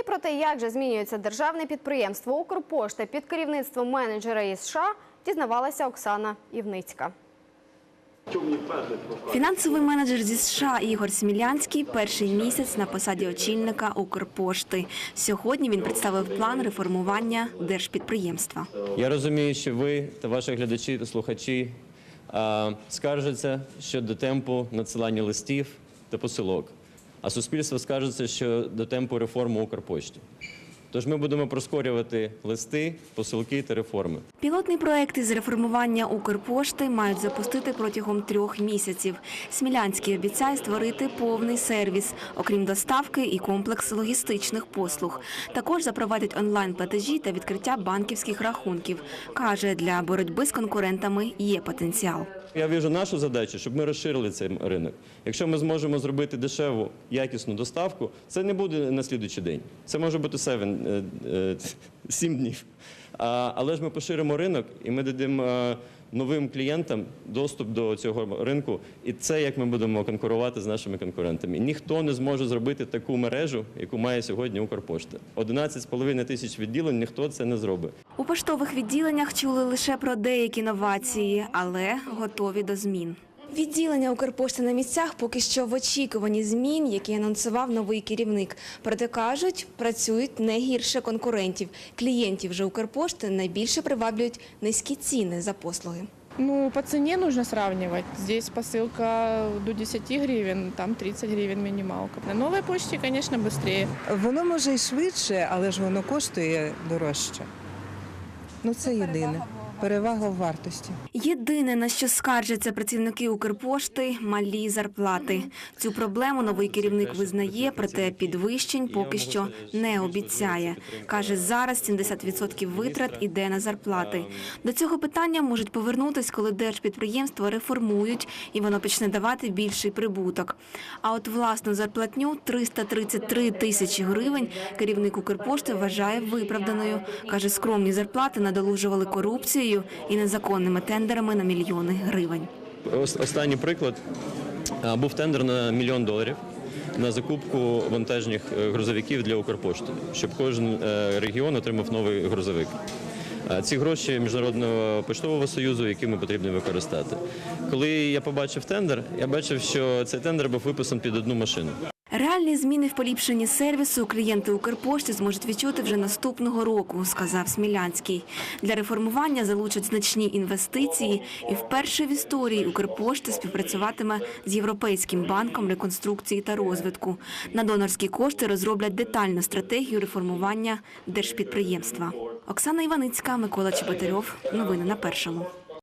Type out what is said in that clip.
І про те, як же змінюється державне підприємство Укрпошта під керівництвом менеджера із США, дізнавалася Оксана Івницька. Фінансовий менеджер зі США Ігор Смілянський перший місяць на посаді очільника Укрпошти. Сьогодні він представив план реформування держпідприємства. Я розумію, що ви та ваші глядачі та слухачі скаржаться щодо темпу надсилання листів та посилок, а суспільство скажеться, що до темпу реформи Укрпошті. Тож ми будемо прискорювати листи, посилки та реформи. Пілотний проект із реформування Укрпошти мають запустити протягом трьох місяців. Смілянський обіцяє створити повний сервіс, окрім доставки і комплекс логістичних послуг. Також запровадять онлайн-платежі та відкриття банківських рахунків. Каже, для боротьби з конкурентами є потенціал. Я вижу нашу задачу, щоб ми розширили цей ринок. Якщо ми зможемо зробити дешеву, якісну доставку, це не буде на слідуючий день. Це може бути 7, 7 днів. Але ж ми поширимо ринок і ми дадемо е, новим клієнтам доступ до цього ринку. І це як ми будемо конкурувати з нашими конкурентами. Ніхто не зможе зробити таку мережу, яку має сьогодні Укрпошта. 11,5 тисяч відділень ніхто це не зробить. У поштових відділеннях чули лише про деякі новації, але готові до змін. Відділення Укрпошти на місцях поки що в очікуванні змін, які анонсував новий керівник. Проте кажуть, працюють не гірше конкурентів. Клієнтів же Укрпошти найбільше приваблюють низькі ціни за послуги. Ну, по цене нужно сравнивать. Здесь посылка до 10 гривен, там 30 гривен минималка. На новой почте, конечно, быстрее. Воно може і швидше, але ж воно коштує дорожче. Ну це єдине. Перевага в вартості. Єдине, на що скаржаться працівники Укрпошти – малі зарплати. Цю проблему новий керівник визнає, проте підвищень поки що не обіцяє. Каже, зараз 70% витрат іде на зарплати. До цього питання можуть повернутись, коли держпідприємство реформують і воно почне давати більший прибуток. А от власну зарплатню 333 тисячі гривень керівник Укрпошти вважає виправданою. Каже, скромні зарплати надолужували корупцією і незаконними тендерами на мільйони гривень. Останній приклад. Був тендер на мільйон доларів на закупку вантажних е, грузовиків для Укрпошти, щоб кожен е, регіон отримав новий грузовик. Ці гроші Міжнародного поштового союзу, які ми потрібно використати. Коли я побачив тендер, я бачив, що цей тендер був виписан під одну машину. Реальні зміни в поліпшенні сервісу клієнти Укрпошти зможуть відчути вже наступного року, сказав Смілянський. Для реформування залучать значні інвестиції, і вперше в історії Укрпошта співпрацюватиме з Європейським банком реконструкції та розвитку. На донорські кошти розроблять детальну стратегію реформування держпідприємства. Оксана Іваницька, Микола Чеботарьов. Новини на першому.